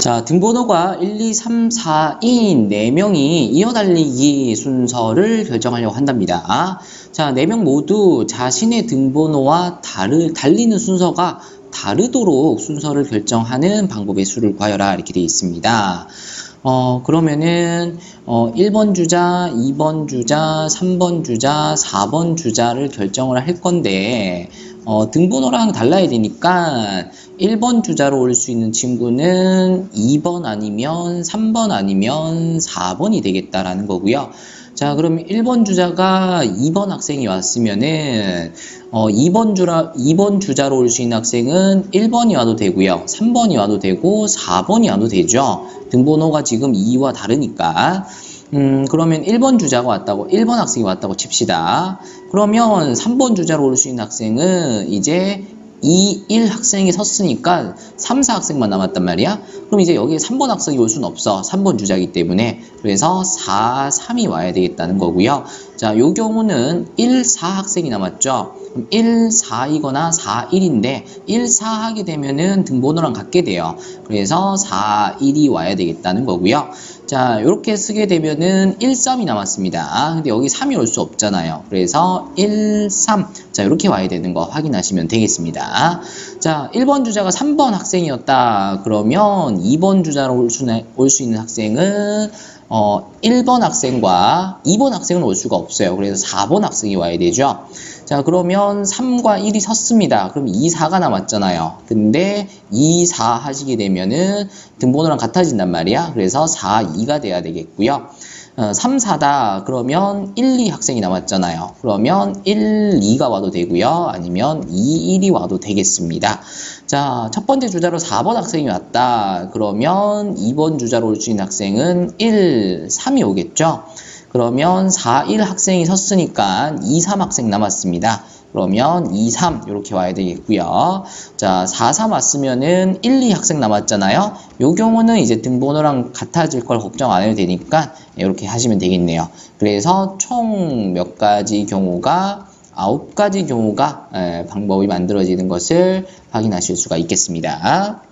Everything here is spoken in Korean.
자, 등번호가 1, 2, 3, 4인 4명이 이어달리기 순서를 결정하려고 한답니다. 자, 4명 모두 자신의 등번호와 다르, 달리는 순서가 다르도록 순서를 결정하는 방법의 수를 구하여라 이렇게 되어 있습니다. 어, 그러면은, 어, 1번 주자, 2번 주자, 3번 주자, 4번 주자를 결정을 할 건데, 어, 등번호랑 달라야 되니까 1번 주자로 올 수 있는 친구는 2번 아니면 3번 아니면 4번이 되겠다라는 거고요. 자, 그럼 1번 주자가 2번 학생이 왔으면은 어, 2번 주라 2번 주자로 올 수 있는 학생은 1번이 와도 되고요. 3번이 와도 되고 4번이 와도 되죠. 등번호가 지금 2와 다르니까. 음, 그러면 1번 주자가 왔다고, 1번 학생이 왔다고 칩시다. 그러면 3번 주자로 올 수 있는 학생은 이제 2, 1 학생이 섰으니까 3, 4 학생만 남았단 말이야. 그럼 이제 여기에 3번 학생이 올 수는 없어. 3번 주자이기 때문에. 그래서 4, 3이 와야 되겠다는 거고요. 자, 요 경우는 1, 4 학생이 남았죠. 그럼 1, 4이거나 4, 1인데 1, 4 하게 되면은 등번호랑 같게 돼요. 그래서 4, 1이 와야 되겠다는 거고요. 자, 이렇게 쓰게 되면은 1, 3이 남았습니다. 근데 여기 3이 올 수 없잖아요. 그래서 1, 3. 자, 이렇게 와야 되는 거 확인하시면 되겠습니다. 자, 1번 주자가 3번 학생이었다. 그러면 2번 주자로 올 수 있는 학생은 어, 1번 학생과 2번 학생은 올 수가 없어요. 그래서 4번 학생이 와야 되죠. 자, 그러면 3과 1이 섰습니다. 그럼 2, 4가 남았잖아요. 근데 2, 4 하시게 되면은 등번호랑 같아진단 말이야. 그래서 4, 2가 돼야 되겠고요. 어, 3, 4다. 그러면 1, 2 학생이 남았잖아요. 그러면 1, 2가 와도 되고요. 아니면 2, 1이 와도 되겠습니다. 자, 첫 번째 주자로 4번 학생이 왔다. 그러면 2번 주자로 올 수 있는 학생은 1, 3이 오겠죠. 그러면 4, 1 학생이 섰으니까 2, 3 학생 남았습니다. 그러면 2, 3 이렇게 와야 되겠고요. 자, 4, 3 왔으면은 1, 2 학생 남았잖아요. 요 경우는 이제 등번호랑 같아질 걸 걱정 안 해도 되니까 이렇게 하시면 되겠네요. 그래서 총 몇 가지 경우가 9가지 경우가 에, 방법이 만들어지는 것을 확인하실 수가 있겠습니다.